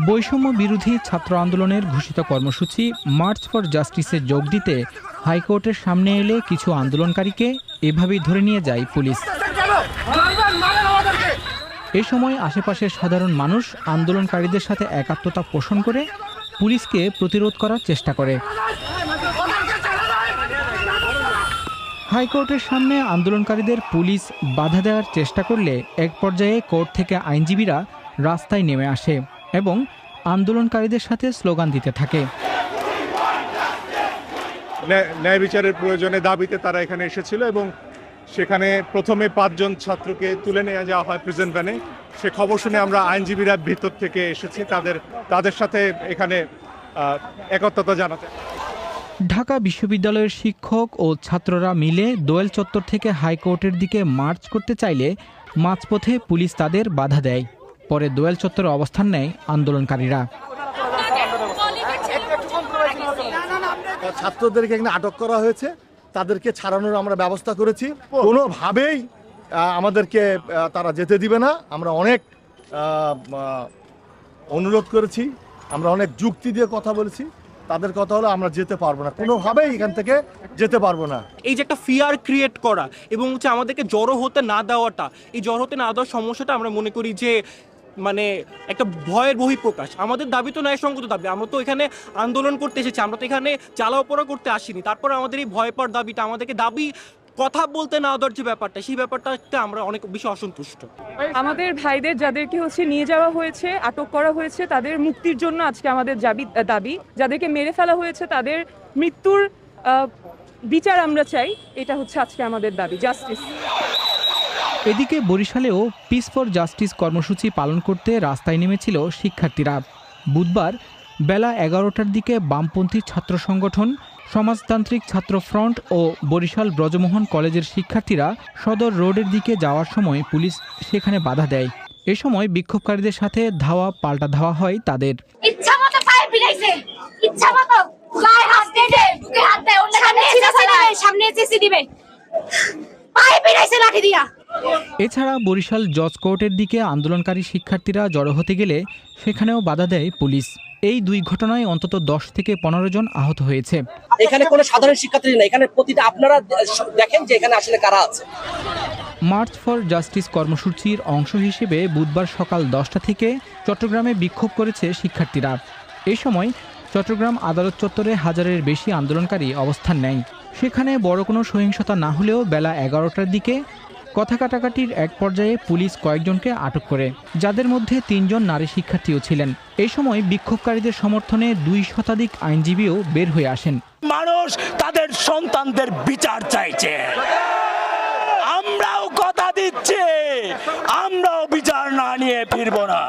বৈষম্য বিরোধী ছাত্র আন্দোলনের ঘোষিত কর্মসূচি মার্চ ফর জাস্টিসে যোগ দিতে হাইকোর্টের সামনে এলে কিছু আন্দোলনকারীকে এভাবেই ধরে নিয়ে যায় পুলিশ। এ সময় আশেপাশের সাধারণ মানুষ আন্দোলনকারীদের সাথে একাত্মতা পোষণ করে পুলিশকে প্রতিরোধ করার চেষ্টা করে। হাইকোর্টের সামনে আন্দোলনকারীদের পুলিশ বাধা দেওয়ার চেষ্টা করলে এক পর্যায়ে কোর্ট থেকে আইনজীবীরা রাস্তায় নেমে আসে। এবং আন্দোলনকারীদের সাথে স্লোগান দিতে থাকে। ন্যায় বিচারের প্রয়োজনে দাবিতে তারা এখানে এসেছিল এবং সেখানে প্রথমে পাঁচজন ছাত্রকে তুলে নিয়ে যাওয়া হয় প্রেজেন্ট ভ্যানে সে খবর শুনে আমরা আইনজীবীরা ভিতর থেকে এসেছি তাদের তাদের সাথে এখানে একত্রতা জানাতে। ঢাকা বিশ্ববিদ্যালয়ের শিক্ষক ও ছাত্ররা মিলে দোয়েল চত্বর থেকে হাইকোর্টের দিকে মার্চ করতে চাইলে মাঝপথে পুলিশ তাদের বাধা দেয়। পরে দোয়েল চত্বরে অবস্থান নেয় আন্দোলনকারীরা। ছাত্রদেরকে এখানে আটক করা হয়েছে। তাদেরকে ছাড়ানোর আমরা ব্যবস্থা করেছি। কোনোভাবেই আমাদেরকে তারা যেতে দিবে না। আমরা অনেক অনুরোধ করেছি। আমরা অনেক যুক্তি দিয়ে কথা বলেছি। তাদের কথা হলো আমরা যেতে পারব না। কোনোভাবেই এখান থেকে যেতে পারব না। এই যে একটা ফিয়ার ক্রিয়েট করা এবং হচ্ছে আমাদেরকে জড়ো হতে না দেওয়াটা এই জড়ো হতে না দেওয়ার সমস্যাটা আমরা মনে করি যে মানে একটা ভয়ের বহিঃপ্রকাশ। আমাদের দাবি তো ন্যায়সঙ্গত দাবি। আমরা তো এখানে আন্দোলন করতে এসেছি। আমরা তো এখানে চালাওপড়া করতে আসিনি। তারপর আমাদের এই ভয় পাওয়ার দাবিটা, আমাদেরকে দাবি, কথা বলতে না দেওয়ার যে ব্যাপারটা, সেই ব্যাপারটাতে আমরা অনেক বেশি অসন্তুষ্ট। আমাদের ভাইদের যাদেরকে হচ্ছে নিয়ে যাওয়া হয়েছে, আটক করা হয়েছে, তাদের মুক্তির জন্য আজকে আমাদের দাবি দাবি। যাদেরকে মেরে ফেলা হয়েছে, তাদের মৃত্যুর বিচার আমরা চাই। এটা হচ্ছে আজকে আমাদের দাবি, জাস্টিস। এদিকে বরিশালেও পিস ফর জাস্টিস কর্মসূচি পালন করতে রাস্তায় নেমেছিল শিক্ষার্থীরা। বুধবার বেলা এগারোটার দিকে বামপন্থী ছাত্র সংগঠন সমাজতান্ত্রিক ছাত্র ফ্রন্ট ও বরিশাল ব্রজমোহন কলেজের শিক্ষার্থীরা সদর রোডের দিকে যাওয়ার সময় পুলিশ সেখানে বাধা দেয়। এ সময় বিক্ষোভকারীদের সাথে ধাওয়া পাল্টা ধাওয়া হয় তাদের। ইচ্ছা মতো পায়ে পিড়াইছে ইচ্ছা মতো গায়ে হাত দিয়ে দে বুকে হাত দেয় অন্য সামনে দিয়া। এছাড়া বরিশাল জজ কোর্টের দিকে আন্দোলনকারী শিক্ষার্থীরা জড়ো হতে গেলে সেখানেও বাধা দেয় পুলিশ। এই দুই ঘটনায় অন্তত দশ থেকে পনেরো জন আহত হয়েছে। এখানে কোনো সাধারণ শিক্ষার্থী নেই। এখানে প্রতিটা আপনারা দেখেন যে এখানে আসলে কারা আছে। মার্চ ফর জাস্টিস কর্মসূচির অংশ হিসেবে বুধবার সকাল দশটা থেকে চট্টগ্রামে বিক্ষোভ করেছে শিক্ষার্থীরা। এই সময় চট্টগ্রাম আদালত চত্বরে হাজারের বেশি আন্দোলনকারী অবস্থান নেয়। সেখানে বড় কোনো সহিংসতা না হলেও বেলা এগারোটার দিকে কথা কাটাকাটির এক পর্যায়ে পুলিশ কয়েকজনকে আটক করে, যাদের মধ্যে তিনজন নারী শিক্ষার্থীও ছিলেন। এই সময় বিক্ষোভকারীদের সমর্থনে দুই শতাধিক আইনজীবীও বের হয়ে আসেন। মানুষ তাদের সন্তানদের বিচার চাইছে। আমরাও কথা দিচ্ছি। আমরাও বিচার না নিয়ে ফিরব না।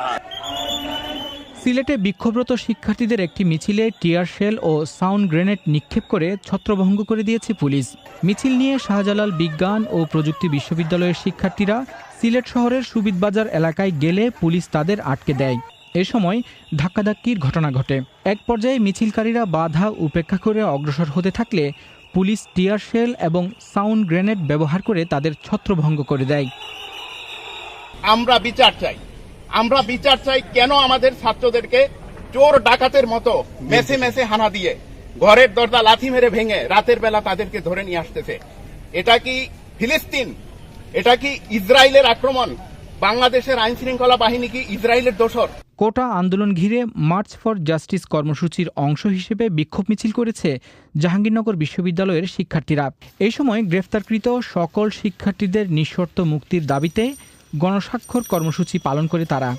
সিলেটে বিক্ষোভরত শিক্ষার্থীদের একটি মিছিলে টিয়ার শেল ও সাউন্ড গ্রেনেড নিক্ষেপ করে ছত্রভঙ্গ করে দিয়েছে পুলিশ। মিছিল নিয়ে শাহজালাল বিজ্ঞান ও প্রযুক্তি বিশ্ববিদ্যালয়ের শিক্ষার্থীরা সিলেট শহরের সুবিদবাজার এলাকায় গেলে পুলিশ তাদের আটকে দেয়। এ সময় ধাক্কাধাক্কির ঘটনা ঘটে। এক পর্যায়ে মিছিলকারীরা বাধা উপেক্ষা করে অগ্রসর হতে থাকলে পুলিশ টিয়ার শেল এবং সাউন্ড গ্রেনেড ব্যবহার করে তাদের ছত্রভঙ্গ করে দেয়। আমরা বিচার চাই। আমরা বিচার চাই কেন আমাদের ছাত্রদেরকে চোর ডাকাতের মতো মেসে মেসে হানা দিয়ে ঘরের দরজা লাথি মেরে ভেঙে রাতের বেলা তাদেরকে ধরে নিয়ে আসতেছে। এটা কি ফিলিস্তিন? এটা কি ইসরায়েলের আক্রমণ? বাংলাদেশের আইন শৃঙ্খলা বাহিনী কি ইসরায়েলের দোসর কোটা আন্দোলন ঘিরে মার্চ ফর জাস্টিস কর্মসূচির অংশ হিসেবে বিক্ষোভ মিছিল করেছে জাহাঙ্গীরনগর বিশ্ববিদ্যালয়ের শিক্ষার্থীরা। এই সময় গ্রেফতারকৃত সকল শিক্ষার্থীদের নিঃশর্ত মুক্তির দাবিতে গণস্বাক্ষর কর্মসূচি পালন করে তারা।